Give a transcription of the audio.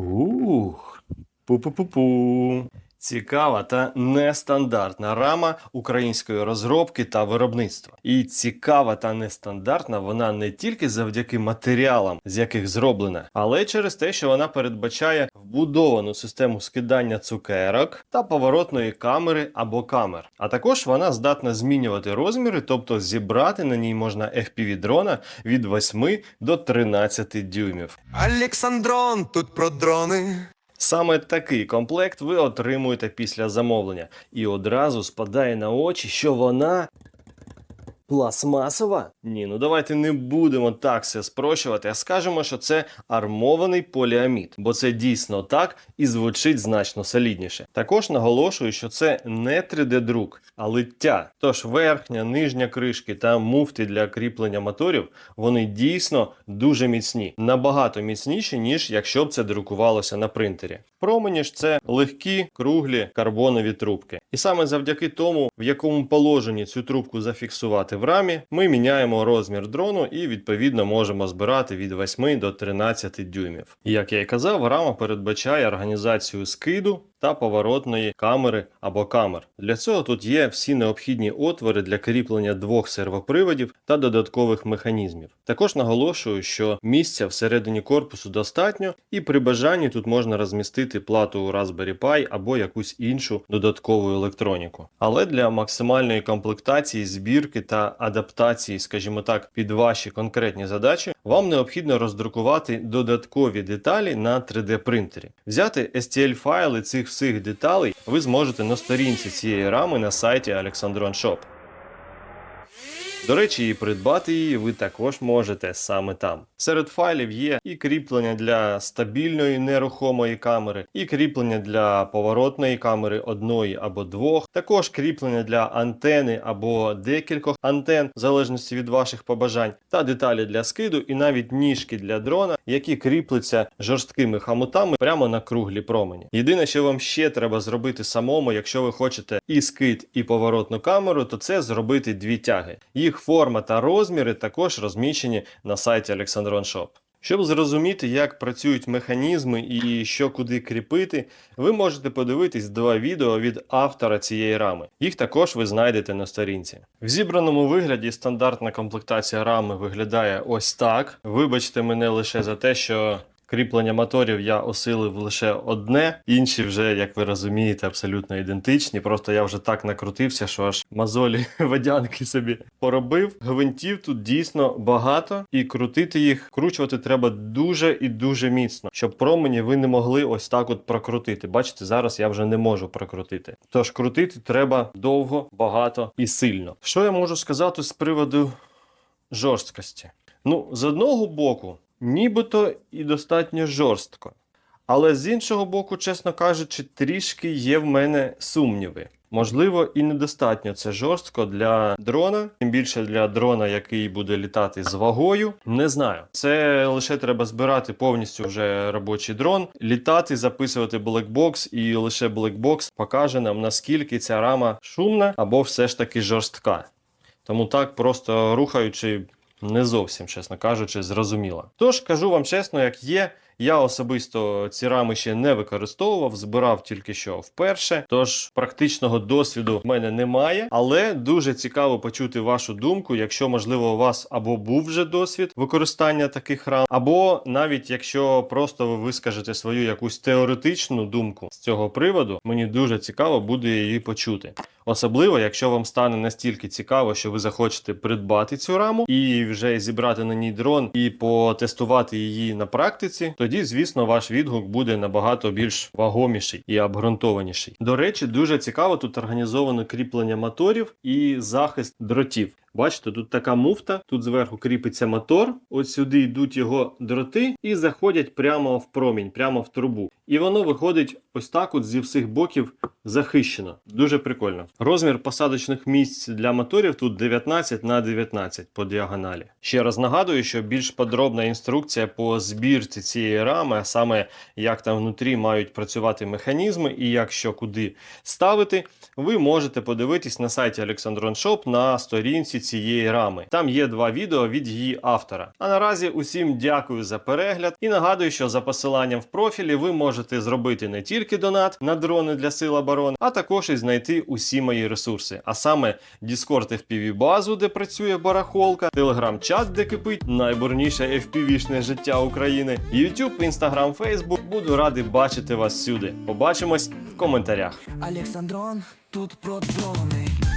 Ух, пу-пу-пу-пу. Цікава та нестандартна рама української розробки та виробництва. І цікава та нестандартна вона не тільки завдяки матеріалам, з яких зроблена, але й через те, що вона передбачає вбудовану систему скидання цукерок та поворотної камери або камер. А також вона здатна змінювати розміри, тобто зібрати на ній можна FPV дрона від 8 до 13 дюймів. Олександрон, тут про дрони. Саме такий комплект ви отримуєте після замовлення, і одразу спадає на очі, що вона. Пластмасова? Ні, ну давайте не будемо так все спрощувати, а скажемо, що це армований поліамід, бо це дійсно так і звучить значно солідніше. Також наголошую, що це не 3D-друк, а лиття. Тож верхня, нижня кришки та муфти для кріплення моторів вони дійсно дуже міцні, набагато міцніші, ніж якщо б це друкувалося на принтері. Промені ж це легкі, круглі карбонові трубки. І саме завдяки тому, в якому положенні цю трубку зафіксувати в рамі, ми міняємо розмір дрону і відповідно можемо збирати від 8 до 13 дюймів. Як я і казав, рама передбачає організацію скиду та поворотної камери або камер. Для цього тут є всі необхідні отвори для кріплення двох сервоприводів та додаткових механізмів. Також наголошую, що місця всередині корпусу достатньо, і при бажанні тут можна розмістити плату Raspberry Pi або якусь іншу додаткову електроніку. Але для максимальної комплектації, збірки та адаптації, скажімо так, під ваші конкретні задачі, вам необхідно роздрукувати додаткові деталі на 3D принтері. Взяти STL файли цих всіх деталей ви зможете на сторінці цієї рами на сайті Alexandron Shop. До речі, і придбати її ви також можете саме там. Серед файлів є і кріплення для стабільної нерухомої камери, і кріплення для поворотної камери одної або двох, також кріплення для антени або декількох антен, в залежності від ваших побажань, та деталі для скиду, і навіть ніжки для дрона, які кріпляться жорсткими хамутами прямо на круглі промені. Єдине, що вам ще треба зробити самому, якщо ви хочете і скид, і поворотну камеру, то це зробити дві тяги. Їх форма та розміри також розміщені на сайті Alexandron Shop. Щоб зрозуміти, як працюють механізми і що куди кріпити, ви можете подивитись два відео від автора цієї рами. Їх також ви знайдете на сторінці. В зібраному вигляді стандартна комплектація рами виглядає ось так. Вибачте мене лише за те, що Кріплення моторів я осилив лише одне, інші вже, як ви розумієте, абсолютно ідентичні. Просто я вже так накрутився, що аж мозолі водянки собі поробив. Гвинтів тут дійсно багато, і крутити їх, кручувати треба дуже і дуже міцно, щоб промені ви не могли ось так от прокрутити. Бачите, зараз я вже не можу прокрутити. Тож крутити треба довго, багато і сильно. Що я можу сказати з приводу жорсткості? Ну, з одного боку, нібито і достатньо жорстко. Але з іншого боку, чесно кажучи, трішки є в мене сумніви. Можливо, і недостатньо це жорстко для дрона, тим більше для дрона, який буде літати з вагою. Не знаю. Це лише треба збирати повністю вже робочий дрон, літати, записувати блекбокс, і лише блекбокс покаже нам наскільки ця рама шумна або все ж таки жорстка. Тому так, просто рухаючи, не зовсім, чесно кажучи, зрозуміло. Тож кажу вам чесно, як є. Я особисто ці рами ще не використовував, збирав тільки що вперше. Тож практичного досвіду в мене немає, але дуже цікаво почути вашу думку, якщо можливо у вас або був вже досвід використання таких рам, або навіть якщо просто ви вискажете свою якусь теоретичну думку з цього приводу, мені дуже цікаво буде її почути. Особливо, якщо вам стане настільки цікаво, що ви захочете придбати цю раму і вже зібрати на ній дрон і потестувати її на практиці, тоді, звісно, ваш відгук буде набагато більш вагоміший і обґрунтованіший. До речі, дуже цікаво тут організовано кріплення моторів і захист дротів. Бачите, тут така муфта, тут зверху кріпиться мотор, от сюди йдуть його дроти і заходять прямо в промінь, прямо в трубу. І воно виходить ось так, от зі всіх боків захищено. Дуже прикольно. Розмір посадочних місць для моторів тут 19 на 19 по діагоналі. Ще раз нагадую, що більш подробна інструкція по збірці цієї рами, а саме як там внутрі мають працювати механізми і як що куди ставити, ви можете подивитись на сайті Alexandron Shop на сторінці цієї рами. Там є два відео від її автора. А наразі усім дякую за перегляд і нагадую, що за посиланням в профілі ви можете зробити не тільки донат на дрони для сил оборони, а також і знайти усі мої ресурси. А саме Discord FPV базу, де працює барахолка, телеграм-чат, де кипить найбурніше FPV-шне життя України, YouTube, Instagram, Facebook. Буду радий бачити вас всюди. Побачимось в коментарях. Олександрон, тут про дрони.